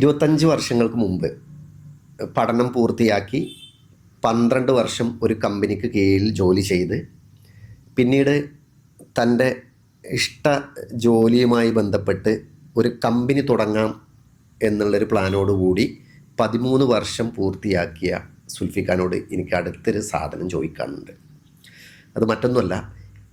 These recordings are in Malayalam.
ഇരുപത്തഞ്ച് വർഷങ്ങൾക്ക് മുമ്പ് പഠനം പൂർത്തിയാക്കി പന്ത്രണ്ട് വർഷം ഒരു കമ്പനിക്ക് കീഴിൽ ജോലി ചെയ്ത് പിന്നീട് തന്റെ ഇഷ്ട ജോലിയുമായി ബന്ധപ്പെട്ട് ഒരു കമ്പനി തുടങ്ങാം എന്നുള്ളൊരു പ്ലാനോടുകൂടി പതിമൂന്ന് വർഷം പൂർത്തിയാക്കിയ സുൽഫിഖാനോട് എനിക്ക് അടുത്തൊരു സാധനം ചോദിക്കാനുണ്ട്. അത് മറ്റൊന്നുമല്ല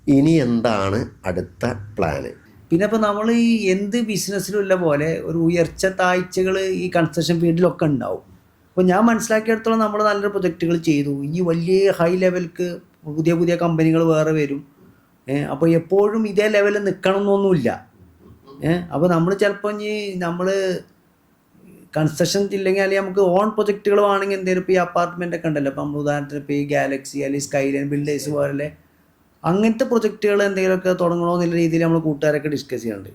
ഇനി എന്താണ് അടുത്ത പ്ലാന്? പിന്നെ ഇപ്പോൾ നമ്മൾ ഈ എന്ത് ബിസിനസ്സിലും ഉള്ള പോലെ ഒരു ഉയർച്ച താഴ്ചകൾ ഈ കൺസ്ട്രക്ഷൻ ഫീൽഡിലൊക്കെ ഉണ്ടാവും. അപ്പോൾ ഞാൻ മനസ്സിലാക്കിയെടുത്തോളം നമ്മൾ നല്ലൊരു പ്രൊജക്റ്റുകൾ ചെയ്തു. ഈ വലിയ ഹൈ ലെവൽക്ക് പുതിയ പുതിയ കമ്പനികൾ വേറെ വരും. അപ്പോൾ എപ്പോഴും ഇതേ ലെവലിൽ നിൽക്കണം എന്നൊന്നുമില്ല അപ്പോൾ നമ്മൾ ചിലപ്പോൾ ഇനി നമ്മൾ കൺസ്ട്രക്ഷൻ ഇല്ലെങ്കിൽ അല്ലെങ്കിൽ നമുക്ക് ഓൺ പ്രൊജക്റ്റുകൾ വേണമെങ്കിൽ എന്തെങ്കിലും ഇപ്പോൾ ഈ അപ്പാർട്ട്മെന്റ് ഒക്കെ ഉണ്ടല്ലോ. അപ്പം നമ്മൾ ഉദാഹരണത്തിന് ഇപ്പോൾ ഈ ഗാലക്സി അല്ലെങ്കിൽ സ്കൈലൈൻ ബിൽഡേഴ്സ് പോലെ അങ്ങനത്തെ പ്രൊജക്റ്റുകൾ എന്തെങ്കിലുമൊക്കെ തുടങ്ങണോ എന്നുള്ള രീതിയിൽ നമ്മൾ കൂട്ടുകാരൊക്കെ ഡിസ്കസ് ചെയ്യാറുണ്ട്.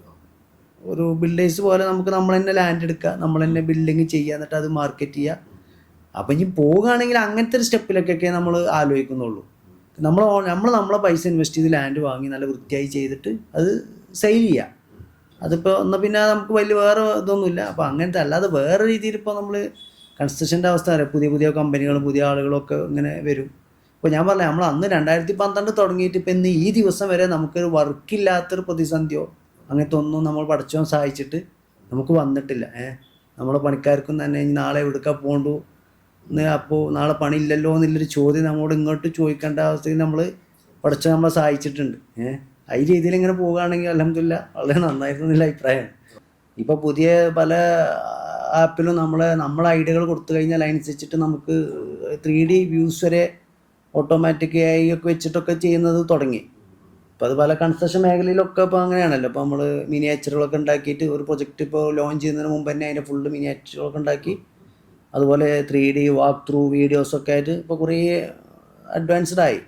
ഒരു ബിൽഡേഴ്സ് പോലെ നമുക്ക് നമ്മൾ തന്നെ ലാൻഡ് എടുക്കുക നമ്മൾ തന്നെ ബിൽഡിങ് ചെയ്യുക എന്നിട്ട് അത് മാർക്കറ്റ് ചെയ്യുക. അപ്പം ഇനി പോവുകയാണെങ്കിൽ അങ്ങനത്തെ ഒരു സ്റ്റെപ്പിലൊക്കെ നമ്മൾ ആലോചിക്കുന്നുള്ളൂ. നമ്മൾ നമ്മൾ നമ്മളെ പൈസ ഇൻവെസ്റ്റ് ചെയ്ത് ലാൻഡ് വാങ്ങി നല്ല വൃത്തിയായി ചെയ്തിട്ട് അത് സെയിൽ ചെയ്യുക. അതിപ്പോൾ എന്നാൽ പിന്നെ നമുക്ക് വലിയ വേറെ ഇതൊന്നുമില്ല. അപ്പോൾ അങ്ങനത്തെ അല്ലാതെ വേറെ രീതിയിൽ ഇപ്പോൾ നമ്മൾ കൺസ്ട്രക്ഷന്റെ അവസ്ഥ അറിയാം പുതിയ പുതിയ കമ്പനികളും പുതിയ ആളുകളൊക്കെ ഇങ്ങനെ വരും. ഇപ്പോൾ ഞാൻ പറഞ്ഞ നമ്മൾ അന്ന് രണ്ടായിരത്തി പന്ത്രണ്ട് തുടങ്ങിയിട്ട് ഇപ്പം ഇന്ന് ഈ ദിവസം വരെ നമുക്കൊരു വർക്കില്ലാത്തൊരു പ്രതിസന്ധിയോ അങ്ങനത്തെ ഒന്നും നമ്മൾ പഠിച്ചോ സഹായിച്ചിട്ട് നമുക്ക് വന്നിട്ടില്ല. ഏഹ് നമ്മളെ പണിക്കാർക്കും തന്നെ ഇനി നാളെ എവിടുക്കാൻ പോകണ്ടു അപ്പോൾ നാളെ പണി ഇല്ലല്ലോ എന്നുള്ളൊരു ചോദ്യം നമ്മോട് ഇങ്ങോട്ട് ചോദിക്കേണ്ട അവസ്ഥയിൽ നമ്മൾ പഠിച്ച നമ്മളെ സഹായിച്ചിട്ടുണ്ട്. ഏഹ് ആ രീതിയിൽ ഇങ്ങനെ പോവുകയാണെങ്കിൽ അലഹമില്ല വളരെ നന്നായിരുന്നു എന്നുള്ള അഭിപ്രായമാണ് ഇപ്പോൾ പുതിയ പല ആപ്പിലും നമ്മളെ നമ്മളെ ഐഡിയകൾ കൊടുത്തു കഴിഞ്ഞാൽ അതിനനുസരിച്ചിട്ട് നമുക്ക് ത്രീ ഡി വ്യൂസ് വരെ ഓട്ടോമാറ്റിക് ആയി ഒക്കെ വെച്ചിട്ടൊക്കെ ചെയ്യുന്നത് തുടങ്ങി. അപ്പോൾ അത് പല കൺസ്ട്രക്ഷൻ മേഖലയിലൊക്കെ ഇപ്പോൾ അങ്ങനെയാണല്ലോ. ഇപ്പോൾ നമ്മൾ മിനിയേച്ചറുകളൊക്കെ ഉണ്ടാക്കിയിട്ട് ഒരു പ്രൊജക്റ്റ് ഇപ്പോൾ ലോഞ്ച് ചെയ്യുന്നതിന് മുമ്പ് തന്നെ അതിന്റെ ഫുള്ള് മിനിയേച്ചറുകളൊക്കെ ഉണ്ടാക്കി. അതുപോലെ ത്രീ ഡി വാക്ക് ത്രൂ വീഡിയോസൊക്കെ ആയിട്ട് ഇപ്പോൾ കുറേ അഡ്വാൻസ്ഡ് ആയി.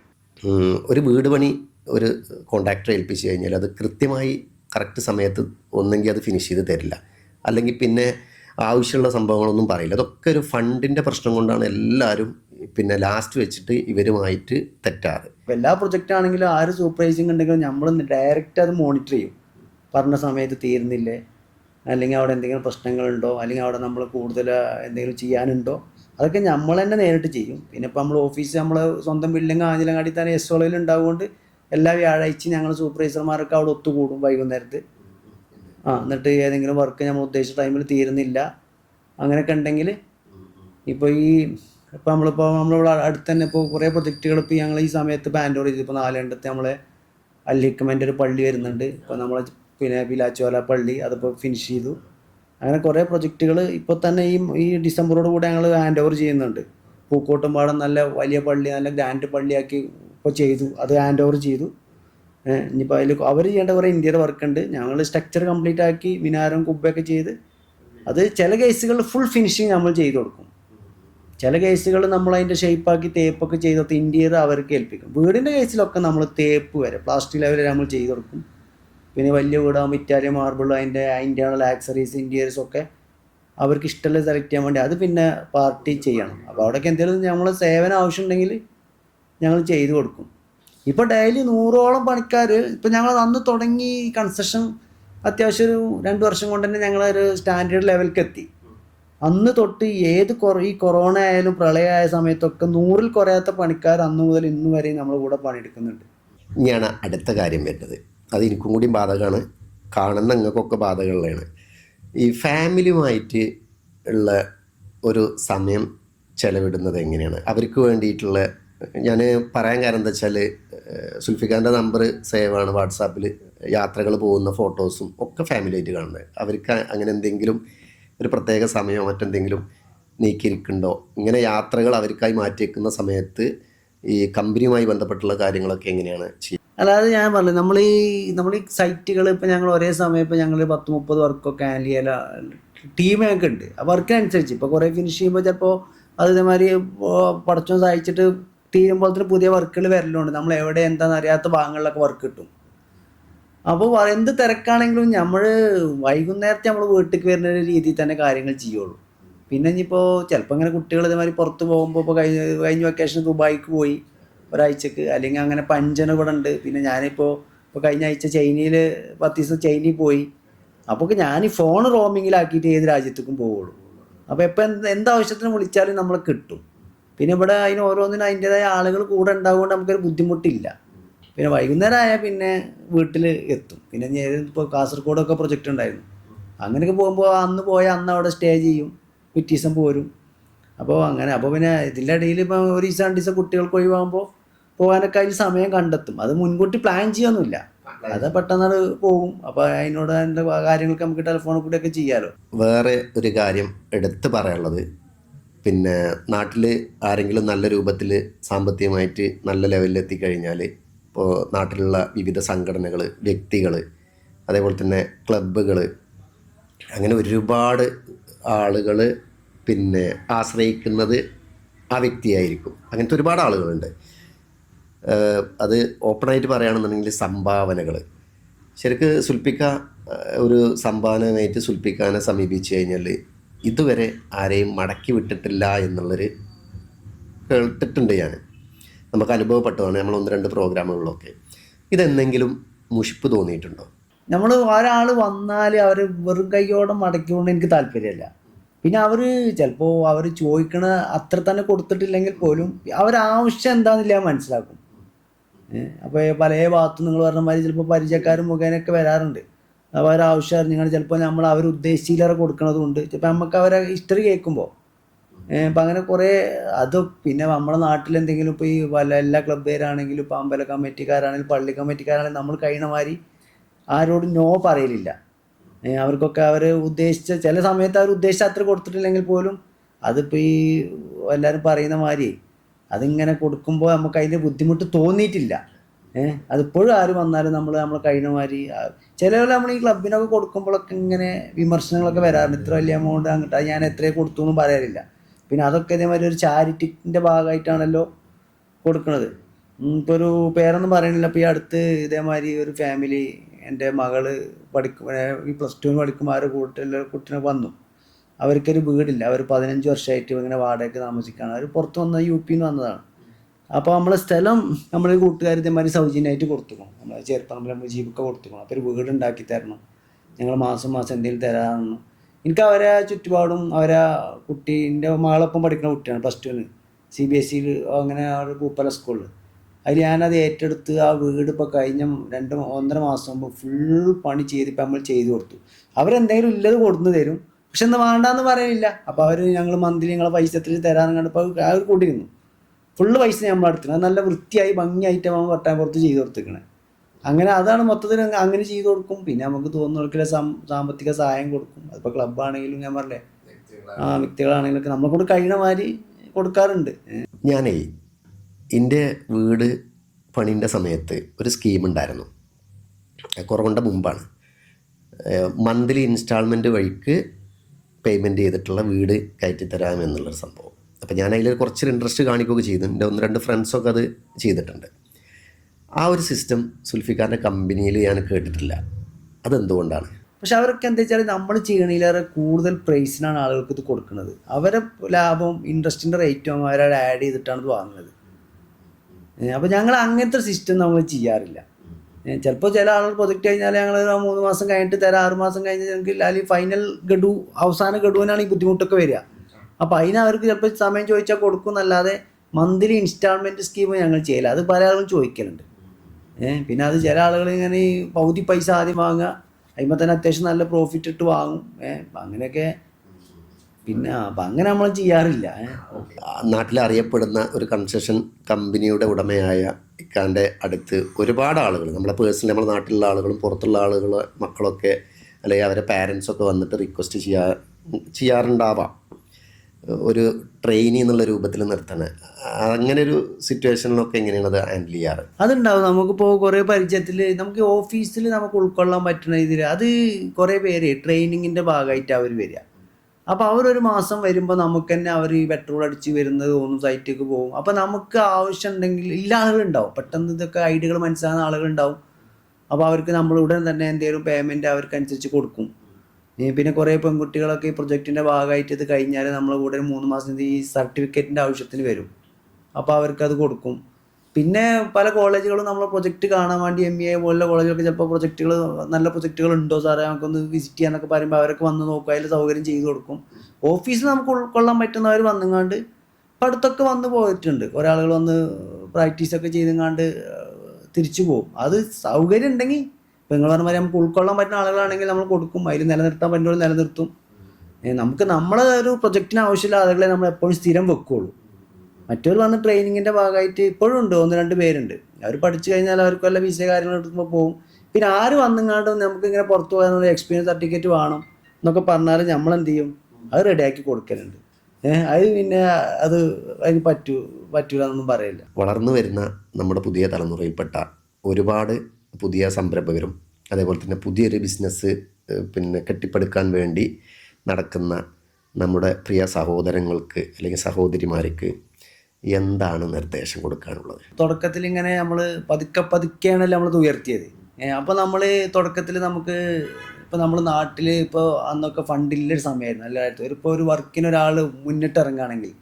ഒരു വീട് പണി ഒരു കോൺട്രാക്ടറെ ഏൽപ്പിച്ച് കഴിഞ്ഞാൽ അത് കൃത്യമായി കറക്റ്റ് സമയത്ത് ഒന്നെങ്കിൽ അത് ഫിനിഷ് ചെയ്ത് തരില്ല. അല്ലെങ്കിൽ പിന്നെ ആവശ്യമുള്ള സംഭവങ്ങളൊന്നും പറയില്ല. അതൊക്കെ ഒരു ഫണ്ടിന്റെ പ്രശ്നം കൊണ്ടാണ് എല്ലാവരും പിന്നെ ലാസ്റ്റ് വെച്ചിട്ട് ഇവരുമായിട്ട് തെറ്റാതെ. എല്ലാ പ്രൊജക്റ്റ് ആണെങ്കിലും ആര് സൂപ്പർവൈസിങ് ഉണ്ടെങ്കിലും നമ്മൾ ഡയറക്റ്റ് അത് മോണിറ്റർ ചെയ്യും. പറഞ്ഞ സമയത്ത് തീരുന്നില്ലേ? അല്ലെങ്കിൽ അവിടെ എന്തെങ്കിലും പ്രശ്നങ്ങളുണ്ടോ? അല്ലെങ്കിൽ അവിടെ നമ്മൾ കൂടുതൽ എന്തെങ്കിലും ചെയ്യാനുണ്ടോ? അതൊക്കെ നമ്മൾ തന്നെ നേരിട്ട് ചെയ്യും. പിന്നെ ഇപ്പോൾ നമ്മൾ ഓഫീസ് നമ്മൾ സ്വന്തം ബിൽഡിംഗ് ആഞ്ഞിലങ്ങാടി തന്നെ എസ് ഒളയിൽ ഉണ്ടാവുകൊണ്ട് എല്ലാ വ്യാഴാഴ്ച ഞങ്ങൾ സൂപ്പർവൈസർമാരൊക്കെ അവിടെ ഒത്തുകൂടും വൈകുന്നേരത്ത്. ആ എന്നിട്ട് ഏതെങ്കിലും വർക്ക് നമ്മൾ ഉദ്ദേശിച്ച ടൈമിൽ തീരുന്നില്ല. അങ്ങനെയൊക്കെ ഉണ്ടെങ്കിൽ ഇപ്പോൾ ഈ ഇപ്പോൾ നമ്മളിപ്പോൾ നമ്മളിവിടെ അടുത്ത് തന്നെ ഇപ്പോൾ കുറേ പ്രൊജക്റ്റുകൾ ഇപ്പോൾ ഞങ്ങൾ ഈ സമയത്ത് ബാൻഡോർ ചെയ്തു ഇപ്പോൾ നാലേണ്ടത്തെ നമ്മളെ അല്ലിക്കമന്റെ ഒരു പള്ളി വരുന്നുണ്ട്. ഇപ്പോൾ നമ്മൾ പിന്നെ പിലാച്ചോല പള്ളി അതിപ്പോൾ ഫിനിഷ് ചെയ്തു. അങ്ങനെ കുറേ പ്രൊജക്റ്റുകൾ ഇപ്പോൾ തന്നെ ഈ ഈ ഡിസംബറോട് കൂടെ ഞങ്ങൾ ഹാൻഡ് ഓവർ ചെയ്യുന്നുണ്ട് പൂക്കോട്ടുംപാടം നല്ല വലിയ പള്ളി നല്ല ഗ്രാൻഡ് പള്ളിയാക്കി ഇപ്പോൾ ചെയ്തു. അത് ഹാൻഡ് ഓവർ ചെയ്തു ഇനിയിപ്പോൾ അതിൽ അവർ ചെയ്യേണ്ട കുറേ ഇന്ത്യയുടെ വർക്ക് ഉണ്ട് ഞങ്ങൾ സ്ട്രക്ചർ കംപ്ലീറ്റ് ആക്കി മിനാരം കുബ്ബയൊക്കെ ചെയ്ത് അത് ചില കേസുകളിൽ ഫുൾ ഫിനിഷിങ് നമ്മൾ ചെയ്ത് കൊടുക്കും. ചില കേസുകൾ നമ്മൾ അതിന്റെ ഷേപ്പാക്കി തേപ്പൊക്കെ ചെയ്തിട്ട് ഇന്റീരിയർ അവർക്ക് ഏൽപ്പിക്കും. വീടിന്റെ കേസിലൊക്കെ നമ്മൾ തേപ്പ് വരെ പ്ലാസ്റ്റിക് വരെ നമ്മൾ ചെയ്ത് കൊടുക്കും. പിന്നെ വലിയ വീടാകുമ്പോൾ ഇറ്റാലിയൻ മാർബിൾ അതിന്റെ ഇന്റേണൽ ആക്സറീസ് ഇന്റീരിയേഴ്സ് ഒക്കെ അവർക്ക് ഇഷ്ടമുള്ള സെലക്ട് ചെയ്യാൻ വേണ്ടി. അത് പിന്നെ പാർട്ടി ചെയ്യണം. അപ്പോൾ അവിടെയൊക്കെ എന്തെങ്കിലും നമ്മൾ ആവശ്യം ഉണ്ടെങ്കിൽ ഞങ്ങൾ ചെയ്തു കൊടുക്കും. ഇപ്പോൾ ഡെയിലി നൂറോളം പണിക്കാർ ഇപ്പോൾ ഞങ്ങൾ അന്ന് തുടങ്ങി കൺസ്ട്രക്ഷൻ അത്യാവശ്യം ഒരു രണ്ട് വർഷം കൊണ്ട് തന്നെ ഞങ്ങളൊരു സ്റ്റാൻഡേർഡ് ലെവലിലേക്ക് എത്തി. അന്ന് തൊട്ട് ഏത് ഈ കൊറോണ ആയാലും പ്രളയമായ സമയത്തൊക്കെ നൂറിൽ കുറയാത്ത പണിക്കാർ അന്ന് മുതൽ ഇന്ന് വരെ നമ്മുടെ കൂടെ പണിയെടുക്കുന്നുണ്ട്. ഇനിയാണ് അടുത്ത കാര്യം വരുന്നത്. അത് എനിക്കും കൂടി ബാധകമാണ്. കാണുന്ന നിങ്ങൾക്കൊക്കെ ബാധകളിലാണ് ഈ ഫാമിലിയുമായിട്ട് ഉള്ള ഒരു സമയം ചെലവിടുന്നത് എങ്ങനെയാണ്? അവർക്ക് വേണ്ടിയിട്ടുള്ള ഞാൻ പറയാൻ കാരണം എന്താ വെച്ചാൽ സുൽഫിഖാന്റെ നമ്പർ സേവ് ആണ് വാട്സാപ്പിൽ യാത്രകൾ പോകുന്ന ഫോട്ടോസും ഒക്കെ ഫാമിലിയായിട്ട് കാണുന്നത്. അവർക്ക് അങ്ങനെ എന്തെങ്കിലും ഒരു പ്രത്യേക സമയമോ മറ്റെന്തെങ്കിലും നീക്കിയിരിക്കുന്നുണ്ടോ? ഇങ്ങനെ യാത്രകൾ അവർക്കായി മാറ്റിവെക്കുന്ന സമയത്ത് ഈ കമ്പനിയുമായി ബന്ധപ്പെട്ടുള്ള കാര്യങ്ങളൊക്കെ എങ്ങനെയാണ് ചെയ്യുക അല്ലാതെ ഞാൻ പറഞ്ഞു നമ്മൾ ഈ നമ്മൾ ഈ സൈറ്റുകൾ ഇപ്പം ഞങ്ങൾ ഒരേ സമയം ഇപ്പം ഞങ്ങൾ പത്ത് മുപ്പത് വർക്കൊക്കെ ഹാൻഡിൽ ചെയ്യാൻ ടീമൊക്കെ ഉണ്ട്. ആ വർക്കിനനുസരിച്ച് ഇപ്പോൾ കുറേ ഫിനിഷ് ചെയ്യുമ്പോൾ ചിലപ്പോൾ അത് ഇതേമാതിരി പടച്ചോ സഹായിച്ചിട്ട് തീരുമ്പോഴത്തേന് പുതിയ വർക്കുകൾ വരലുണ്ട്. നമ്മൾ എവിടെ എന്താണെന്ന് അറിയാത്ത ഭാഗങ്ങളിലൊക്കെ വർക്ക് കിട്ടും. അപ്പോൾ എന്ത് തിരക്കാണെങ്കിലും നമ്മൾ വൈകുന്നേരത്തെ നമ്മൾ വീട്ടിലേക്ക് വരുന്ന ഒരു രീതിയിൽ തന്നെ കാര്യങ്ങൾ ചെയ്യുള്ളൂ. പിന്നെ ഇനിയിപ്പോൾ ചിലപ്പോൾ ഇങ്ങനെ കുട്ടികൾ ഇതേമാതിരി പുറത്ത് പോകുമ്പോൾ ഇപ്പോൾ കഴിഞ്ഞ കഴിഞ്ഞ വെക്കേഷൻ ദുബായിക്ക് പോയി ഒരാഴ്ചക്ക് അല്ലെങ്കിൽ അങ്ങനെ പഞ്ചന ഇവിടെ ഉണ്ട്. പിന്നെ ഞാനിപ്പോൾ ഇപ്പോൾ കഴിഞ്ഞ ആഴ്ച ചൈനയിൽ പത്ത് ദിവസം ചൈനയിൽ പോയി. അപ്പോൾ ഞാൻ ഈ ഫോൺ റോമിങ്ങിലാക്കിയിട്ട് ഏത് രാജ്യത്തേക്കും പോവുള്ളൂ. അപ്പോൾ എപ്പോൾ എന്ത് എന്താവശ്യത്തിന് വിളിച്ചാലും നമ്മളെ കിട്ടും. പിന്നെ ഇവിടെ അതിന് ഓരോന്നിനും അതിന്റെതായ ആളുകൾ കൂടെ ഉണ്ടാകുകൊണ്ട് നമുക്കൊരു ബുദ്ധിമുട്ടില്ല. പിന്നെ വൈകുന്നേരം ആയാൽ പിന്നെ വീട്ടിൽ എത്തും. പിന്നെ ഞാൻ ഇപ്പോൾ കാസർഗോഡൊക്കെ പ്രൊജക്റ്റ് ഉണ്ടായിരുന്നു. അങ്ങനെയൊക്കെ പോകുമ്പോൾ അന്ന് പോയാൽ അന്ന് അവിടെ സ്റ്റേ ചെയ്യും. പിറ്റേ ദിവസം പോരും. അപ്പോൾ അങ്ങനെ അപ്പോൾ പിന്നെ ഇതിന്റെ ഇടയിൽ ഇപ്പോൾ ഒരു ദിവസം രണ്ട് ദിവസം കുട്ടികൾക്ക് ഒഴിവാകുമ്പോൾ പോകാനൊക്കെ അതിൽ സമയം കണ്ടെത്തും. അത് മുൻകൂട്ടി പ്ലാൻ ചെയ്യൊന്നുമില്ല അത് പെട്ടെന്ന് പോകും. അപ്പോൾ അതിനോട് അതിന്റെ കാര്യങ്ങളൊക്കെ നമുക്ക് ടെലിഫോണിൽ കൂടെയൊക്കെ ചെയ്യാമല്ലോ വേറെ ഒരു കാര്യം എടുത്ത് പറയാനുള്ളത്. പിന്നെ നാട്ടിൽ ആരെങ്കിലും നല്ല രൂപത്തിൽ സാമ്പത്തികമായിട്ട് നല്ല ലെവലിൽ എത്തിക്കഴിഞ്ഞാൽ ഇപ്പോൾ നാട്ടിലുള്ള വിവിധ സംഘടനകൾ വ്യക്തികൾ അതേപോലെ തന്നെ ക്ലബ്ബുകൾ അങ്ങനെ ഒരുപാട് ആളുകൾ പിന്നെ ആശ്രയിക്കുന്നത് ആ വ്യക്തിയായിരിക്കും. അങ്ങനത്തെ ഒരുപാട് ആളുകളുണ്ട്. അത് ഓപ്പണായിട്ട് പറയുകയാണെന്നുണ്ടെങ്കിൽ സംഭാവനകൾ. ശരിക്ക് സുൽപ്പിക്ക ഒരു സംഭാവനയായിട്ട് സുൽപ്പിക്കാനെ സമീപിച്ചു കഴിഞ്ഞാൽ ഇതുവരെ ആരെയും മടക്കി വിട്ടിട്ടില്ല എന്നുള്ളൊരു കേട്ടിട്ടുണ്ട് ഞാൻ. നമുക്ക് അനുഭവപ്പെട്ടതാണ് നമ്മൾ ഒന്ന് രണ്ട് പ്രോഗ്രാമുകളിലൊക്കെ ഇതെന്തെങ്കിലും മുഷിപ്പ് തോന്നിയിട്ടുണ്ടോ? നമ്മൾ ഒരാൾ വന്നാൽ അവർ വെറും കൈയോടെ മടക്കിക്കൊണ്ട് എനിക്ക് താല്പര്യമില്ല പിന്നെ അവർ ചിലപ്പോൾ അവർ ചോദിക്കണ അത്ര തന്നെ കൊടുത്തിട്ടില്ലെങ്കിൽ പോലും അവരാവശ്യം എന്താണെന്നില്ല മനസ്സിലാക്കും. അപ്പോൾ പല ഭാഗത്തും നിങ്ങൾ പറഞ്ഞ മാതിരി ചിലപ്പോൾ പരിചയക്കാരും മുഖേനൊക്കെ വരാറുണ്ട്. അപ്പോൾ അവരാവശ്യം നിങ്ങൾ ചിലപ്പോൾ നമ്മൾ അവർ ഉദ്ദേശിച്ചിലേറെ കൊടുക്കണതുകൊണ്ട് ചിലപ്പോൾ നമുക്ക് അവരെ ഹിസ്റ്ററി കേൾക്കുമ്പോൾ ഇപ്പം അങ്ങനെ കുറേ അത് പിന്നെ നമ്മുടെ നാട്ടിൽ എന്തെങ്കിലും ഇപ്പോൾ ഈ വല്ല എല്ലാ ക്ലബ്ബുകാരാണെങ്കിലും ഇപ്പോൾ അമ്പല കമ്മിറ്റിക്കാരാണെങ്കിലും പള്ളി കമ്മിറ്റിക്കാരാണെങ്കിലും നമ്മൾ കഴിയണ മാതിരി ആരോടും നോ പറയലില്ല. അവർക്കൊക്കെ അവർ ഉദ്ദേശിച്ച ചില സമയത്ത് അവർ ഉദ്ദേശിച്ച അത്ര കൊടുത്തിട്ടില്ലെങ്കിൽ പോലും അതിപ്പോൾ ഈ എല്ലാവരും പറയുന്ന മാതിരി അതിങ്ങനെ കൊടുക്കുമ്പോൾ നമുക്ക് അതിന്റെ ബുദ്ധിമുട്ട് തോന്നിയിട്ടില്ല. ഏഹ് അതിപ്പോഴും ആര് വന്നാലും നമ്മൾ നമ്മൾ കഴിയുന്ന മാതിരി ചില നമ്മൾ ഈ ക്ലബിനൊക്കെ കൊടുക്കുമ്പോഴൊക്കെ ഇങ്ങനെ വിമർശനങ്ങളൊക്കെ വരാറുണ്ട്. ഇത്ര വലിയ എമൗണ്ട് അങ്ങോട്ട് ഞാൻ എത്രയെ കൊടുത്തു എന്നും പറയാറില്ല പിന്നെ അതൊക്കെ ഇതേമാതിരി ഒരു ചാരിറ്റിന്റെ ഭാഗമായിട്ടാണല്ലോ കൊടുക്കുന്നത് ഇപ്പോൾ ഒരു പേരൊന്നും പറയണില്ല അപ്പോൾ ഈ അടുത്ത് ഇതേമാതിരി ഒരു ഫാമിലി എന്റെ മകൾ പഠിക്കും ഈ പ്ലസ് ടുവിന് പഠിക്കുമ്പോൾ കൂട്ടിലെ കുട്ടിനെ വന്നു. അവർക്കൊരു വീടില്ല. അവർ പതിനഞ്ച് വർഷമായിട്ട് ഇങ്ങനെ വാടകയ്ക്ക് താമസിക്കുകയാണ് അവർ പുറത്ത് വന്ന യു പിയിൽ നിന്ന് വന്നതാണ്. അപ്പോൾ നമ്മളെ സ്ഥലം നമ്മൾ കൂട്ടുകാർ ഇതേമാതിരി സൗജന്യമായിട്ട് കൊടുത്തുക്കണം. നമ്മൾ ചെറുപ്പം നമ്മൾ ജീവൊക്കെ കൊടുത്തുക്കണം. അപ്പോൾ ഒരു വീട് ഉണ്ടാക്കി തരണം. ഞങ്ങൾ മാസം മാസം എന്തെങ്കിലും തരാമെന്ന്. എനിക്ക് അവരെ ചുറ്റുപാടും അവരെ കുട്ടീന്റെ മകളൊപ്പം പഠിക്കുന്ന കുട്ടിയാണ് പ്ലസ് ടുവിന് സി ബി എസ് സിയിൽ അങ്ങനെ ഒരു പൂപ്പല സ്കൂളിൽ അതിൽ ഞാനത് ഏറ്റെടുത്ത് ആ വീട് ഇപ്പോൾ കഴിഞ്ഞ രണ്ട് ഒന്നര മാസം മുമ്പ് ഫുൾ പണി ചെയ്ത് ഇപ്പം നമ്മൾ ചെയ്തു കൊടുത്തു. അവരെന്തെങ്കിലും ഇല്ലത് കൊടുത്തു തരും. പക്ഷെ എന്നാൽ വേണ്ടാന്ന് പറയലില്ല. അപ്പോൾ അവർ ഞങ്ങൾ മന്ത്ലി ഞങ്ങളെ പൈസ എത്ര തരാമെന്ന് കണ്ടപ്പോൾ അവർ കൂട്ടിയിരുന്നു ഫുള്ള് പൈസ നമ്മൾ എടുത്തിട്ടുണ്ട് അത് നല്ല വൃത്തിയായി ഭംഗിയായിട്ട് അവൻ വട്ടാൻപുറത്ത് ചെയ്ത് കൊടുത്തിരിക്കണേ. അങ്ങനെ അതാണ് മൊത്തത്തിൽ അങ്ങനെ ചെയ്തു കൊടുക്കും. പിന്നെ നമുക്ക് തോന്നുന്നവർക്കുള്ള സം സാമ്പത്തിക സഹായം കൊടുക്കും. അതിപ്പോൾ ക്ലബ്ബാണെങ്കിലും ഞാൻ പറഞ്ഞേ ആ വ്യക്തികളാണെങ്കിലും നമ്മളെ കൊണ്ട് കഴിയണ മാതിരി കൊടുക്കാറുണ്ട്. ഞാനേ എന്റെ വീട് പണിന്റെ സമയത്ത് ഒരു സ്കീം ഉണ്ടായിരുന്നു. കുറവുണ്ട മുമ്പാണ്. മന്ത്ലി ഇൻസ്റ്റാൾമെന്റ് വഴിക്ക് പേയ്മെന്റ് ചെയ്തിട്ടുള്ള വീട് കയറ്റി തരാം എന്നുള്ളൊരു സംഭവം. അപ്പോൾ ഞാൻ അതിൽ കുറച്ച് ഇൻട്രസ്റ്റ് കാണിക്കുകയൊക്കെ ചെയ്തു. എന്റെ ഒന്ന് രണ്ട് ഫ്രണ്ട്സൊക്കെ അത് ചെയ്തിട്ടുണ്ട്. ആ ഒരു സിസ്റ്റം സുൽഫിക്കാരന്റെ കമ്പനിയിൽ ഞാൻ കേട്ടിട്ടില്ല. അതെന്തുകൊണ്ടാണ്? പക്ഷെ അവരൊക്കെ എന്താ വെച്ചാൽ നമ്മൾ ചെയ്യണതിലേറെ കൂടുതൽ പ്രൈസിനാണ് ആളുകൾക്ക് ഇത് കൊടുക്കുന്നത്. അവരെ ലാഭം ഇൻട്രസ്റ്റിന്റെ റേറ്റും അവരവിടെ ആഡ് ചെയ്തിട്ടാണ് ഇത് വാങ്ങുന്നത്. അപ്പോൾ ഞങ്ങൾ അങ്ങനത്തെ സിസ്റ്റം നമ്മൾ ചെയ്യാറില്ല. ചിലപ്പോൾ ചില ആളുകൾ പ്രൊജക്റ്റ് കഴിഞ്ഞാൽ ഞങ്ങൾ മൂന്ന് മാസം കഴിഞ്ഞിട്ട് തരാം ആറ് മാസം കഴിഞ്ഞ് ഞങ്ങൾക്ക് അല്ലെങ്കിൽ ഫൈനൽ ഗഡു അവസാന ഗഡുവിനാണ് ഈ ബുദ്ധിമുട്ടൊക്കെ വരിക. അപ്പോൾ അതിന് അവർക്ക് ചിലപ്പോൾ സമയം ചോദിച്ചാൽ കൊടുക്കും എന്നല്ലാതെ മന്ത്ലി ഇൻസ്റ്റാൾമെന്റ് സ്കീം ഞങ്ങൾ ചെയ്യില്ല അത് പല ആളുകളും ചോദിക്കലുണ്ട്. ഏഹ് പിന്നെ അത് ചില ആളുകൾ ഇങ്ങനെ ഈ പകുതി പൈസ ആദ്യം വാങ്ങുക. അതിമ്പോൾ തന്നെ അത്യാവശ്യം നല്ല പ്രോഫിറ്റ് ഇട്ട് വാങ്ങും. ഏഹ് അങ്ങനെയൊക്കെ പിന്നെ അപ്പം അങ്ങനെ നമ്മൾ ചെയ്യാറില്ല. നാട്ടിൽ അറിയപ്പെടുന്ന ഒരു കൺസ്ട്രക്ഷൻ കമ്പനിയുടെ ഉടമയായ ഇക്കാന്റെ അടുത്ത് ഒരുപാട് ആളുകൾ നമ്മളെ പേഴ്സണലി നമ്മുടെ നാട്ടിലുള്ള ആളുകളും പുറത്തുള്ള ആളുകൾ മക്കളൊക്കെ അല്ലെങ്കിൽ അവരെ പാരൻസൊക്കെ വന്നിട്ട് റിക്വസ്റ്റ് ചെയ്യാ ചെയ്യാറുണ്ടാവാം. ഒരു ട്രെയിനി എന്നുള്ള രൂപത്തിൽ നിർത്തണേ. അങ്ങനെ ഒരു സിറ്റുവേഷനിലൊക്കെ എങ്ങനെയാണ് ഹാൻഡിൽ ചെയ്യാറ്? അതുണ്ടാവും. നമുക്കിപ്പോൾ കുറേ പരിചയത്തിൽ നമുക്ക് ഓഫീസിൽ നമുക്ക് ഉൾക്കൊള്ളാൻ പറ്റുന്ന രീതിയിൽ അത് കുറേ പേര് ട്രെയിനിങ്ങിന്റെ ഭാഗമായിട്ട് അവർ വരിക. അപ്പോൾ അവരൊരു മാസം വരുമ്പോൾ നമുക്ക് തന്നെ അവർ ഈ പെട്രോൾ അടിച്ച് വരുന്നത് തോന്നും സൈറ്റിലേക്ക് പോകും. അപ്പോൾ നമുക്ക് ആവശ്യം ഉണ്ടെങ്കിൽ ഇല്ല ആളുകളുണ്ടാവും. പെട്ടെന്ന് ഇതൊക്കെ ഐഡിയകൾ മനസ്സിലാകുന്ന ആളുകളുണ്ടാവും. അപ്പോൾ അവർക്ക് നമ്മൾ ഉടൻ തന്നെ എന്തെങ്കിലും പേയ്മെന്റ് അവർക്ക് അനുസരിച്ച് കൊടുക്കും. പിന്നെ കുറേ പെൺകുട്ടികളൊക്കെ ഈ പ്രൊജക്റ്റിന്റെ ഭാഗമായിട്ട് ഇത് കഴിഞ്ഞാൽ നമ്മൾ കൂടെ ഒരു മൂന്ന് മാസം ഈ സർട്ടിഫിക്കറ്റിന്റെ ആവശ്യത്തിന് വരും. അപ്പോൾ അവർക്കത് കൊടുക്കും. പിന്നെ പല കോളേജുകളും നമ്മളെ പ്രൊജക്റ്റ് കാണാൻ വേണ്ടി എം ഇ എ പോലുള്ള കോളേജുകളൊക്കെ ചിലപ്പോൾ പ്രൊജക്റ്റുകൾ നല്ല പ്രൊജക്റ്റുകൾ ഉണ്ടോ സാറേ? നമുക്കൊന്ന് വിസിറ്റ് ചെയ്യാന്നൊക്കെ പറയുമ്പോൾ അവരൊക്കെ വന്ന് നോക്കുക അതിൽ സൗകര്യം ചെയ്തു കൊടുക്കും. ഓഫീസിൽ നമുക്ക് ഉൾക്കൊള്ളാൻ പറ്റുന്നവർ വന്നുങ്ങാണ്ട് ഇപ്പം അടുത്തൊക്കെ വന്ന് പോയിട്ടുണ്ട്. ഒരാളുകൾ വന്ന് പ്രാക്ടീസൊക്കെ ചെയ്തെങ്ങാണ്ട് തിരിച്ചു പോകും അത് സൗകര്യം ഉണ്ടെങ്കിൽ ഇപ്പം നിങ്ങൾ പറഞ്ഞ മാതിരി നമുക്ക് ഉൾക്കൊള്ളാൻ പറ്റുന്ന ആളുകളാണെങ്കിൽ നമ്മൾ കൊടുക്കും. അതിൽ നിലനിർത്താൻ പറ്റുമ്പോൾ നിലനിർത്തും. നമുക്ക് നമ്മളെ ഒരു പ്രൊജക്റ്റിന് ആവശ്യമുള്ള ആളുകളെ നമ്മൾ എപ്പോഴും സ്ഥിരം വെക്കുകയുള്ളൂ മറ്റവർ വന്ന് ട്രെയിനിങ്ങിന്റെ ഭാഗമായിട്ട് ഇപ്പോഴും ഉണ്ട്. ഒന്ന് രണ്ട് പേരുണ്ട്. അവർ പഠിച്ചു കഴിഞ്ഞാൽ അവർക്ക് വല്ല വിസ കാര്യങ്ങൾ എടുക്കുമ്പോൾ പോകും പിന്നെ ആര് വന്നിങ്ങാണ്ട് നമുക്ക് ഇങ്ങനെ പുറത്ത് പോകാനുള്ള എക്സ്പീരിയൻസ് സർട്ടിഫിക്കറ്റ് വേണം എന്നൊക്കെ പറഞ്ഞാൽ നമ്മൾ എന്ത് ചെയ്യും? അത് റെഡിയാക്കി കൊടുക്കലുണ്ട്. അത് പിന്നെ അത് അതിന് പറ്റൂ പറ്റൂല പറയില്ല വളർന്നു വരുന്ന നമ്മുടെ പുതിയ തലമുറയിൽപ്പെട്ട ഒരുപാട് പുതിയ സംരംഭകരും അതേപോലെ തന്നെ പുതിയൊരു ബിസിനസ് പിന്നെ കെട്ടിപ്പടുക്കാൻ വേണ്ടി നടക്കുന്ന നമ്മുടെ പ്രിയ സഹോദരങ്ങൾക്ക് അല്ലെങ്കിൽ സഹോദരിമാർക്ക് എന്താണ് നിർദ്ദേശം കൊടുക്കാനുള്ളത്? തുടക്കത്തിൽ ഇങ്ങനെ നമ്മൾ പതുക്കെ പതുക്കെയാണല്ലോ നമ്മൾ ഉയർത്തിയത്. അപ്പോൾ നമ്മൾ തുടക്കത്തിൽ നമുക്ക് ഇപ്പോൾ നമ്മൾ നാട്ടിൽ ഇപ്പോൾ അന്നൊക്കെ ഫണ്ടില്ലൊരു സമയമായിരുന്നു എല്ലായിടത്തും ഇപ്പോൾ ഒരു വർക്കിന് ഒരാൾ മുന്നിട്ട് ഇറങ്ങുകയാണെങ്കിൽ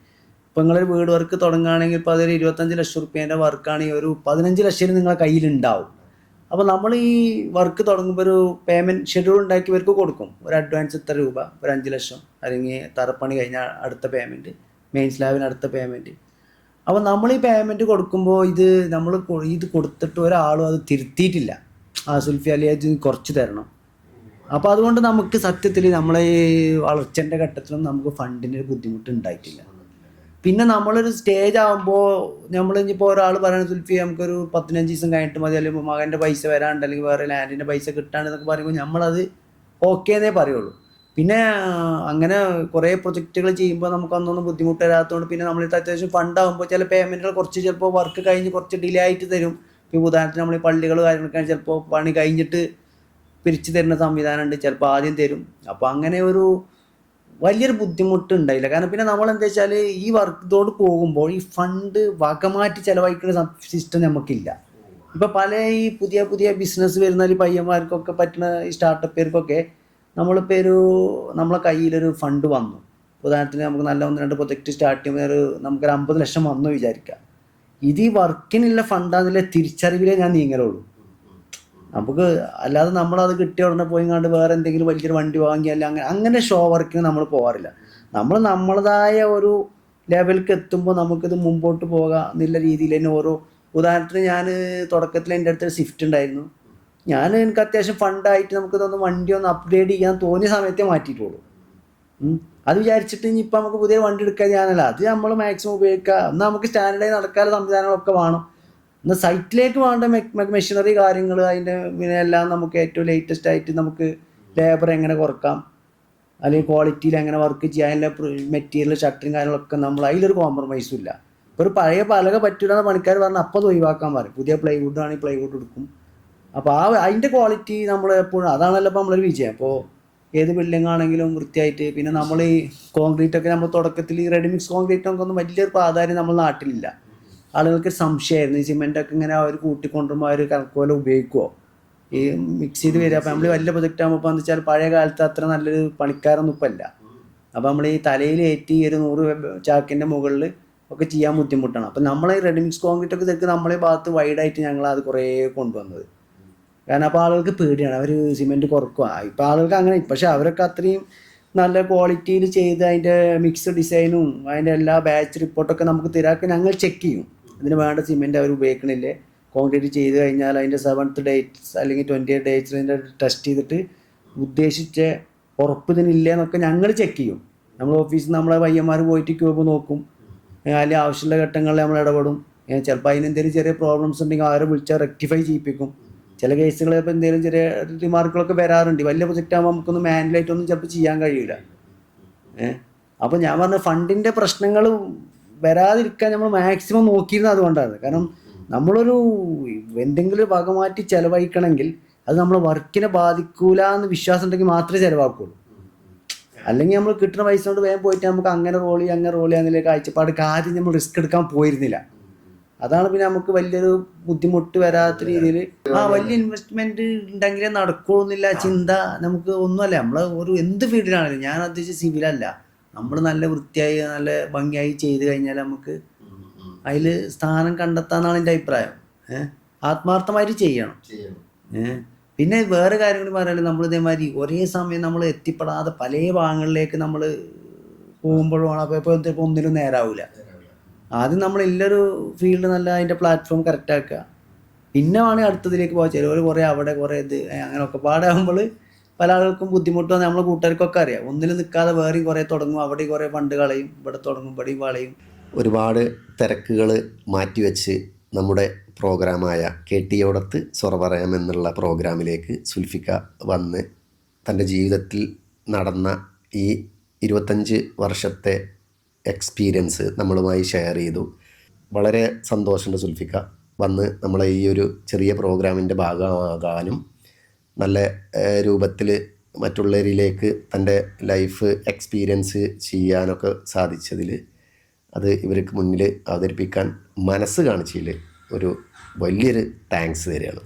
ഇപ്പോൾ നിങ്ങളൊരു വീട് വർക്ക് തുടങ്ങുകയാണെങ്കിൽ ഇപ്പോൾ അതൊരു ഇരുപത്തഞ്ച് ലക്ഷം റുപ്യേന്റെ വർക്കാണെങ്കിൽ ഒരു പതിനഞ്ച് ലക്ഷം നിങ്ങളെ കയ്യിലുണ്ടാവും. അപ്പോൾ നമ്മൾ ഈ വർക്ക് തുടങ്ങുമ്പോൾ ഒരു പേയ്മെന്റ് ഷെഡ്യൂൾ ഉണ്ടാക്കി ഇവർക്ക് കൊടുക്കും. ഒരു അഡ്വാൻസ് ഇത്ര രൂപ ഒരു അഞ്ച് ലക്ഷം അല്ലെങ്കിൽ തറപ്പണി കഴിഞ്ഞാൽ അടുത്ത പേയ്മെന്റ് മെയിൻ സ്ലാബിന് അടുത്ത പേയ്മെന്റ് അപ്പോൾ നമ്മൾ ഈ പേയ്മെന്റ് കൊടുക്കുമ്പോൾ ഇത് നമ്മൾ ഇത് കൊടുത്തിട്ട് ഒരാളും അത് തിരുത്തിയിട്ടില്ല. ആ സുൽഫി അലി അത് കുറച്ച് തരണം. അപ്പോൾ അതുകൊണ്ട് നമുക്ക് സത്യത്തിൽ നമ്മളെ വളർച്ചന്റെ ഘട്ടത്തിലും നമുക്ക് ഫണ്ടിന് ബുദ്ധിമുട്ട് ഉണ്ടായിട്ടില്ല. പിന്നെ നമ്മളൊരു സ്റ്റേജ് ആകുമ്പോൾ നമ്മൾ ഇനിയിപ്പോൾ ഒരാൾ പറയുന്നത് സുൽഫി നമുക്കൊരു പതിനഞ്ച് ദിവസം കഴിഞ്ഞിട്ട് മതി. അല്ലെങ്കിൽ മകന്റെ പൈസ വരാണ്ട് അല്ലെങ്കിൽ വേറെ ലാൻഡിന്റെ പൈസ കിട്ടാണ്ട് എന്നൊക്കെ പറയുമ്പോൾ നമ്മളത് ഓക്കേ എന്നേ പറയുള്ളൂ. പിന്നെ അങ്ങനെ കുറേ പ്രൊജക്റ്റുകൾ ചെയ്യുമ്പോൾ നമുക്ക് അന്നൊന്നും ബുദ്ധിമുട്ട് വരാത്തതുകൊണ്ട് പിന്നെ നമ്മളിത് അത്യാവശ്യം ഫണ്ടാകുമ്പോൾ ചില പേയ്മെന്റുകൾ കുറച്ച് ചിലപ്പോൾ വർക്ക് കഴിഞ്ഞ് കുറച്ച് ഡിലേ ആയിട്ട് തരും. ഇപ്പോൾ ഉദാഹരണത്തിന് നമ്മൾ പള്ളികൾ കാര്യങ്ങളൊക്കെ ചിലപ്പോൾ പണി കഴിഞ്ഞിട്ട് പിരിച്ചു തരുന്ന സംവിധാനമുണ്ട് ചിലപ്പോൾ ആദ്യം തരും. അപ്പോൾ അങ്ങനെ ഒരു വലിയൊരു ബുദ്ധിമുട്ട് ഉണ്ടായില്ല കാരണം പിന്നെ നമ്മൾ എന്താ വെച്ചാൽ ഈ വർക്ക് ഇതോട് പോകുമ്പോൾ ഈ ഫണ്ട് വകമാറ്റി ചിലവഴിക്കുന്ന സിസ്റ്റം നമുക്കില്ല. ഇപ്പം പല ഈ പുതിയ പുതിയ ബിസിനസ് വരുന്ന ഈ പയ്യന്മാർക്കൊക്കെ പറ്റുന്ന ഈ സ്റ്റാർട്ടപ്പുകാർക്കൊക്കെ നമ്മളിപ്പോൾ ഒരു നമ്മളെ കയ്യിലൊരു ഫണ്ട് വന്നു. ഉദാഹരണത്തിന് നമുക്ക് നല്ല ഒന്ന് രണ്ട് പ്രൊജക്റ്റ് സ്റ്റാർട്ട് ചെയ്യുമ്പോൾ ഒരു നമുക്കൊരു അമ്പത് ലക്ഷം വന്നു വിചാരിക്കാം. ഇത് ഈ വർക്കിനുള്ള ഫണ്ടാന്നുള്ള തിരിച്ചറിവിലേ ഞാൻ നീങ്ങലുള്ളൂ. നമുക്ക് അല്ലാതെ നമ്മളത് കിട്ടിയ ഉടനെ പോയി കണ്ട് വേറെ എന്തെങ്കിലും വലിയൊരു വണ്ടി വാങ്ങിയാലും അങ്ങനെ അങ്ങനെ ഷോ വർക്കിന് നമ്മൾ പോകാറില്ല നമ്മൾ നമ്മളതായ ഒരു ലെവലിലേക്ക് എത്തുമ്പോൾ നമുക്കിത് മുമ്പോട്ട് പോകാം എന്നുള്ള രീതിയിൽ തന്നെ ഓരോ ഉദാഹരണത്തിന് ഞാൻ തുടക്കത്തിൽ എന്റെ അടുത്തൊരു സ്വിഫ്റ്റ് ഉണ്ടായിരുന്നു. ഞാൻ എനിക്ക് അത്യാവശ്യം ഫണ്ടായിട്ട് നമുക്കിതൊന്ന് വണ്ടി ഒന്ന് അപ്ഗ്രേഡ് ചെയ്യാൻ തോന്നിയ സമയത്തേ മാറ്റിയിട്ടുള്ളൂ. അത് വിചാരിച്ചിട്ട് ഇനി ഇപ്പം നമുക്ക് പുതിയ വണ്ടി എടുക്കാൻ ഞാനല്ല. അത് നമ്മൾ മാക്സിമം ഉപയോഗിക്കുക എന്നാൽ നമുക്ക് സ്റ്റാൻഡേർഡായി നടക്കാനുള്ള സംവിധാനങ്ങളൊക്കെ വേണം. എന്നാൽ സൈറ്റിലേക്ക് വേണ്ട മെഷീനറി കാര്യങ്ങൾ അതിന്റെ പിന്നെ എല്ലാം നമുക്ക് ഏറ്റവും ലേറ്റസ്റ്റ് ആയിട്ട് നമുക്ക് ലേബർ എങ്ങനെ കുറക്കാം അല്ലെങ്കിൽ ക്വാളിറ്റിയിൽ എങ്ങനെ വർക്ക് ചെയ്യാൻ മെറ്റീരിയൽ ഷട്ടറിങ് കാര്യങ്ങളൊക്കെ നമ്മൾ അതിലൊരു കോംപ്രമൈസും ഇല്ല. ഇപ്പോൾ ഒരു പഴയ പലക പറ്റൂലെന്ന് പണിക്കാർ പറഞ്ഞാൽ അപ്പം അത് ഒഴിവാക്കാൻ പറയും. പുതിയ പ്ലൈവുഡ് ആണെങ്കിൽ പ്ലൈവുഡ് എടുക്കും. അപ്പോൾ ആ അതിന്റെ ക്വാളിറ്റി നമ്മൾ എപ്പോഴും അതാണല്ലോ ഇപ്പോൾ നമ്മളൊരു വിജയം. അപ്പോൾ ഏത് ബിൽഡിംഗ് ആണെങ്കിലും വൃത്തിയായിട്ട് പിന്നെ നമ്മൾ ഈ കോൺക്രീറ്റ് ഒക്കെ നമ്മൾ തുടക്കത്തിൽ ഈ റെഡിമിക്സ് കോൺക്രീറ്റിനൊക്കെ ഒന്നും വലിയൊരു പ്രാധാന്യം നമ്മൾ നാട്ടിലില്ല. ആളുകൾക്ക് സംശയമായിരുന്നു. ഈ സിമെന്റ് ഒക്കെ ഇങ്ങനെ അവർ കൂട്ടിക്കൊണ്ടുമ്പോൾ അവർ കണക്കുപോലെ ഉപയോഗിക്കുമോ ഈ മിക്സ് ചെയ്ത് വരിക. അപ്പം നമ്മൾ വലിയ പ്രൊജക്റ്റ് ആകുമ്പോൾ എന്ന് വെച്ചാൽ പഴയ കാലത്ത് അത്ര നല്ലൊരു പണിക്കാരൊന്നും ഇപ്പം ഇല്ല. അപ്പോൾ നമ്മൾ ഈ തലയിൽ ഏറ്റി ഒരു നൂറ് ചാക്കിന്റെ മുകളിൽ ഒക്കെ ചെയ്യാൻ ബുദ്ധിമുട്ടാണ്. അപ്പം ഈ റെഡിമിക്സ് കോൺക്രീറ്റ് ഒക്കെ തെക്ക് നമ്മളെ ഭാഗത്ത് വൈഡായിട്ട് ഞങ്ങൾ അത് കുറേ കൊണ്ടുവന്നത്. കാരണം അപ്പോൾ ആളുകൾക്ക് പേടിയാണ്. അവർ സിമെന്റ് കുറക്കുക ഇപ്പം ആളുകൾക്ക് അങ്ങനെ പക്ഷെ അവരൊക്കെ അത്രയും നല്ല ക്വാളിറ്റിയിൽ ചെയ്ത് അതിന്റെ മിക്സ് ഡിസൈനും അതിന്റെ എല്ലാ ബാച്ച് റിപ്പോർട്ടൊക്കെ നമുക്ക് തരാക്കെ ഞങ്ങൾ ചെക്ക് ചെയ്യും. അതിന് വേണ്ട സിമെന്റ് അവർ ഉപയോഗിക്കണില്ലേ? കോൺക്രീറ്റ് ചെയ്ത് കഴിഞ്ഞാൽ അതിന്റെ സെവൻത്ത് ഡേറ്റ്സ് അല്ലെങ്കിൽ ട്വന്റി എയ്റ്റ് ഡേറ്റ്സിന്റെ ടെസ്റ്റ് ചെയ്തിട്ട് ഉദ്ദേശിച്ച ഉറപ്പ് ഇതിനില്ല എന്നൊക്കെ ഞങ്ങൾ ചെക്ക് ചെയ്യും. നമ്മൾ ഓഫീസിൽ നമ്മളെ പയ്യന്മാർ പോയിട്ട് ക്യൂബ് നോക്കും. അല്ലെങ്കിൽ ആവശ്യമുള്ള ഘട്ടങ്ങളിൽ നമ്മൾ ഇടപെടും. ചിലപ്പോൾ അതിന് എന്തെങ്കിലും ചെറിയ പ്രോബ്ലംസ് ഉണ്ടെങ്കിൽ ആരെ വിളിച്ചാൽ റെക്ടിഫൈ ചെയ്യിപ്പിക്കും. ചില കേസുകൾ ഇപ്പോൾ എന്തെങ്കിലും ചെറിയ റിമാർക്കുകളൊക്കെ വരാറുണ്ട്. വലിയ പ്രൊജക്റ്റ് ആകുമ്പോൾ നമുക്കൊന്നും മാനുവലായിട്ടൊന്നും ചിലപ്പോൾ ചെയ്യാൻ കഴിയില്ല ഏഹ് അപ്പോൾ ഞാൻ പറഞ്ഞ ഫണ്ടിന്റെ പ്രശ്നങ്ങൾ വരാതിരിക്കാൻ നമ്മൾ മാക്സിമം നോക്കിയിരുന്നത് അതുകൊണ്ടാണ്. കാരണം നമ്മളൊരു എന്തെങ്കിലും ഒരു വക മാറ്റി ചിലവഴിക്കണമെങ്കിൽ അത് നമ്മളെ വർക്കിനെ ബാധിക്കൂല എന്ന് വിശ്വാസം ഉണ്ടെങ്കിൽ മാത്രമേ ചിലവാക്കുള്ളൂ. അല്ലെങ്കിൽ നമ്മൾ കിട്ടുന്ന പൈസ കൊണ്ട് വേഗം പോയിട്ട് നമുക്ക് അങ്ങനെ റോൾ ചെയ്യാം അങ്ങനെ റോൾ ചെയ്യാൻ എന്നുള്ള കാഴ്ചപ്പാട് കാര്യം നമ്മൾ റിസ്ക് എടുക്കാൻ പോയിരുന്നില്ല. അതാണ് പിന്നെ നമുക്ക് വലിയൊരു ബുദ്ധിമുട്ട് വരാത്ത രീതിയിൽ ആ വലിയ ഇൻവെസ്റ്റ്മെന്റ് ഉണ്ടെങ്കിലേ നടക്കുള്ളൂ എന്നില്ല ചിന്ത നമുക്ക് ഒന്നുമല്ല. നമ്മൾ ഒരു എന്ത് ഫീൽഡിലാണെങ്കിലും ഞാൻ ഉദ്ദേശിച്ച സിവിലല്ല നമ്മൾ നല്ല വൃത്തിയായി നല്ല ഭംഗിയായി ചെയ്ത് കഴിഞ്ഞാൽ നമുക്ക് അതിൽ സ്ഥാനം കണ്ടെത്താന്നാണ് എന്റെ അഭിപ്രായം. ഏഹ് ആത്മാർത്ഥമായിട്ട് ചെയ്യണം. ഏഹ് പിന്നെ വേറെ കാര്യം കൂടി പറയാനുള്ളത് നമ്മൾ ഇതേമാതിരി ഒരേ സമയം നമ്മൾ എത്തിപ്പെടാതെ പല ഭാഗങ്ങളിലേക്ക് നമ്മൾ പോകുമ്പോഴും അപ്പോൾ ഇപ്പോൾ ചിലപ്പോൾ ഒന്നിലും നേരാവില്ല. ആദ്യം നമ്മൾ എല്ലാൊരു ഫീൽഡ് നല്ല അതിന്റെ പ്ലാറ്റ്ഫോം കറക്റ്റ് ആക്കുക. പിന്നെ വേണമെങ്കിൽ അടുത്തതിലേക്ക് പോകാം ചിലവർ കുറേ അവിടെ കുറേ ഇത് അങ്ങനെയൊക്കെ പാടാകുമ്പോൾ പല ആളുകൾക്കും ബുദ്ധിമുട്ട് നമ്മളെ കൂട്ടുകാർക്കൊക്കെ അറിയാം. ഒന്നിൽ നിൽക്കാതെ വേറെയും കുറേ തുടങ്ങും അവിടെയും കുറേ ഫണ്ട് കളയും ഇവിടെ തുടങ്ങും ഇവിടെയും വളയും. ഒരുപാട് തിരക്കുകൾ മാറ്റിവെച്ച് നമ്മുടെ പ്രോഗ്രാമായ കെ ടി ഓടത്ത് സ്വറ പറയാം എന്നുള്ള പ്രോഗ്രാമിലേക്ക് സുൽഫിക്ക വന്ന് തന്റെ ജീവിതത്തിൽ നടന്ന ഈ ഇരുപത്തഞ്ച് വർഷത്തെ എക്സ്പീരിയൻസ് നമ്മളുമായി ഷെയർ ചെയ്തു. വളരെ സന്തോഷമുണ്ട് സുൽഫിക്ക വന്ന് നമ്മളെ ഈ ഒരു ചെറിയ പ്രോഗ്രാമിന്റെ ഭാഗമാകാനും നല്ല രൂപത്തിൽ മറ്റുള്ളവരിലേക്ക് തന്റെ ലൈഫ് എക്സ്പീരിയൻസ് ചെയ്യാനൊക്കെ സാധിച്ചതിൽ അത് ഇവർക്ക് മുന്നിൽ അവതരിപ്പിക്കാൻ മനസ്സ് കാണിച്ചതിൽ ഒരു വലിയൊരു താങ്ക്സ് തരികയാണ്.